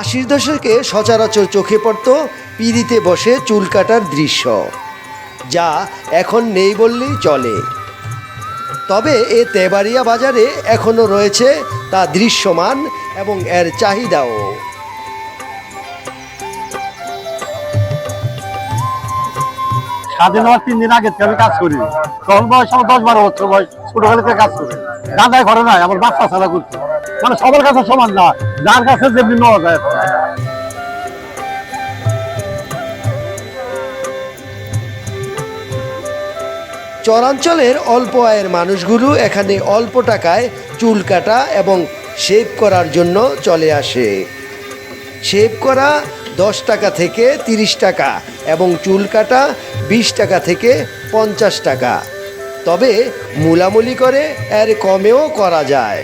আশির দশকে সচরাচর চোখে পড়ত পিড়িতে বসে চুল কাটার দৃশ্য, যা এখন নেই বললেই চলে। তবে এ তেবাড়িয়া বাজারে এখনও রয়েছে তা দৃশ্যমান এবং এর চাহিদাও। স্বাধীন হওয়ার তিন দিন আগে থেকে আমি কাজ করি। তখন বয়স আমার দশ বারো বছর, বয়স ছোটবেলা থেকে কাজ করি। দাদাই ঘরে নাই, আমার বাচ্চা ছাড়া করছে মানে সবার কাছে সমান না, যার কাছে যেমনি নেওয়া যায়। চরাঞ্চলের অল্প আয়ের মানুষগুলো এখানে অল্প টাকায় চুল কাটা এবং শেভ করার জন্য চলে আসে। শেভ করা দশ টাকা থেকে তিরিশ টাকা এবং চুল কাটা বিশ টাকা থেকে পঞ্চাশ টাকা। তবে মুলামুলি করে এর কমেও করা যায়।